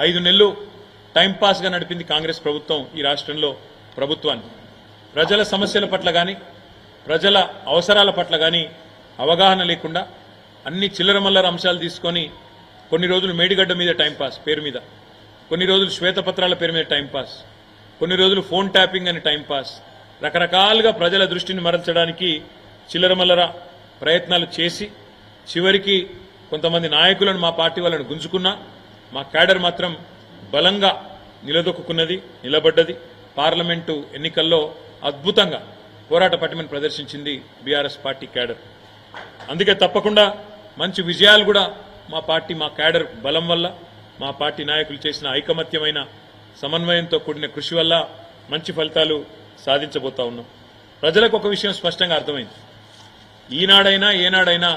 ఐదు నెలలు టైంపాస్గా నడిపింది కాంగ్రెస్ ప్రభుత్వం ఈ రాష్ట్రంలో ప్రభుత్వాన్ని. ప్రజల సమస్యల పట్ల కానీ ప్రజల అవసరాల పట్ల కానీ అవగాహన లేకుండా అన్ని చిల్లరమల్లర అంశాలు తీసుకొని కొన్ని రోజులు మేడిగడ్డ మీద టైంపాస్ పేరు మీద కొన్ని రోజులు శ్వేతపత్రాల పేరు మీద టైంపాస్ కొన్ని రోజులు ఫోన్ ట్యాపింగ్ అని టైంపాస్ రకరకాలుగా ప్రజల దృష్టిని మరల్చడానికి చిల్లరమల్లర ప్రయత్నాలు చేసి చివరికి కొంతమంది నాయకులను మా పార్టీ వాళ్ళని గుంజుకున్నా మా క్యాడర్ మాత్రం బలంగా నిలదొక్కున్నది నిలబడ్డది. పార్లమెంటు ఎన్నికల్లో అద్భుతంగా పోరాట పటిమను ప్రదర్శించింది బీఆర్ఎస్ పార్టీ క్యాడర్. అందుకే తప్పకుండా మంచి విజయాలు కూడా మా పార్టీ మా క్యాడర్ బలం వల్ల మా పార్టీ నాయకులు చేసిన ఐకమత్యమైన సమన్వయంతో కూడిన కృషి వల్ల మంచి ఫలితాలు సాధించబోతా ఉన్నాం. ప్రజలకు ఒక విషయం స్పష్టంగా అర్థమైంది. ఈనాడైనా ఏనాడైనా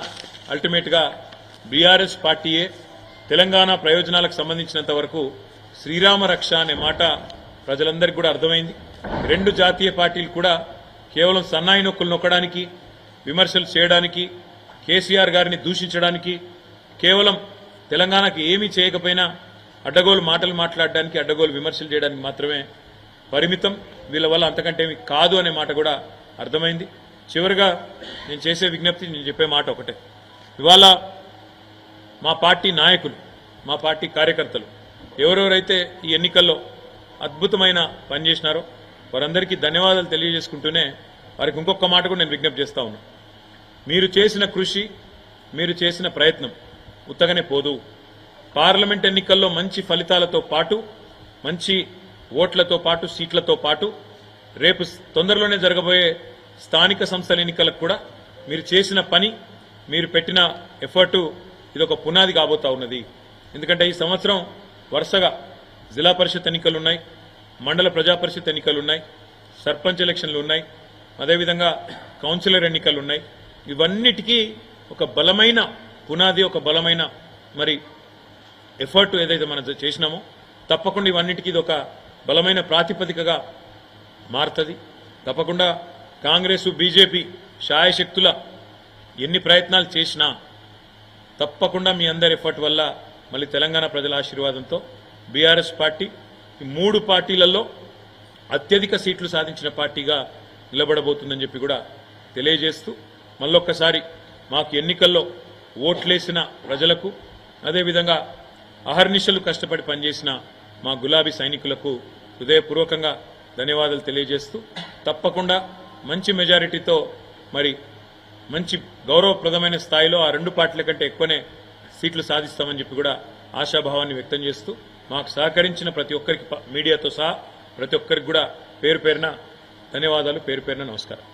అల్టిమేట్గా బీఆర్ఎస్ పార్టీయే తెలంగాణ ప్రయోజనాలకు సంబంధించినంత వరకు శ్రీరామ రక్ష అనే మాట ప్రజలందరికీ కూడా అర్థమైంది. రెండు జాతీయ పార్టీలు కూడా కేవలం సన్నాయి నొక్కులు నొక్కడానికి విమర్శలు చేయడానికి కేసీఆర్ గారిని దూషించడానికి కేవలం తెలంగాణకి ఏమీ చేయకపోయినా అడ్డగోలు మాటలు మాట్లాడడానికి అడ్డగోలు విమర్శలు చేయడానికి మాత్రమే పరిమితం. వీళ్ళ వల్ల అంతకంటే కాదు అనే మాట కూడా అర్థమైంది. చివరిగా నేను చేసే విజ్ఞప్తి నేను చెప్పే మాట ఒకటే. ఇవాళ మా పార్టీ నాయకులు మా పార్టీ కార్యకర్తలు. ఎవరెవరైతే ఈ ఎన్నికల్లో అద్భుతమైన పని చేసినారో వారందరికీ ధన్యవాదాలు తెలియజేసుకుంటూనే వారికి ఇంకొక మాట కూడా నేను విజ్ఞప్తి చేస్తా ఉన్నా. మీరు చేసిన కృషి మీరు చేసిన ప్రయత్నం ఉత్తగానే పోదు. పార్లమెంట్ ఎన్నికల్లో మంచి ఫలితాలతో పాటు మంచి ఓట్లతో పాటు సీట్లతో పాటు రేపు తొందరలోనే జరగబోయే స్థానిక సంస్థల ఎన్నికలకు కూడా మీరు చేసిన పని మీరు పెట్టిన ఎఫర్టు ఇది ఒక పునాది కాబోతా ఉన్నది. ఎందుకంటే ఈ సంవత్సరం వరుసగా జిల్లా పరిషత్ ఎన్నికలు ఉన్నాయి మండల ప్రజా పరిషత్ ఎన్నికలు ఉన్నాయి సర్పంచ్ ఎలక్షన్లు ఉన్నాయి అదేవిధంగా కౌన్సిలర్ ఎన్నికలు ఉన్నాయి ఇవన్నిటికీ ఒక బలమైన పునాది ఒక బలమైన మరి ఎఫర్ట్ ఏదైతే మనం చేసినామో తప్పకుండా ఇవన్నిటికీ ఇది ఒక బలమైన ప్రాతిపదికగా మారుతుంది. తప్పకుండా కాంగ్రెస్ బీజేపీ శాయశక్తుల ఎన్ని ప్రయత్నాలు చేసినా తప్పకుండా మీ అందరి ఎఫర్ట్ వల్ల మళ్ళీ తెలంగాణ ప్రజల ఆశీర్వాదంతో బీఆర్ఎస్ పార్టీ ఈ మూడు పార్టీలలో అత్యధిక సీట్లు సాధించిన పార్టీగా నిలబడబోతుందని చెప్పి కూడా తెలియజేస్తూ మళ్ళొక్కసారి మాకు ఎన్నికల్లో ఓట్లేసిన ప్రజలకు అదేవిధంగా అహర్నిశలు కష్టపడి పనిచేసిన మా గులాబీ సైనికులకు హృదయపూర్వకంగా ధన్యవాదాలు తెలియజేస్తూ తప్పకుండా మంచి మెజారిటీతో మరి మంచి గౌరవప్రదమైన స్థాయిలో ఆ రెండు పార్టీల కంటే ఎక్కువనే సీట్లు సాధిస్తామని చెప్పి కూడా ఆశాభావాన్ని వ్యక్తం చేస్తూ మాకు సహకరించిన ప్రతి ఒక్కరికి మీడియాతో సహా ప్రతి ఒక్కరికి కూడా పేరు పేరున ధన్యవాదాలు పేరు పేరున నమస్కారం.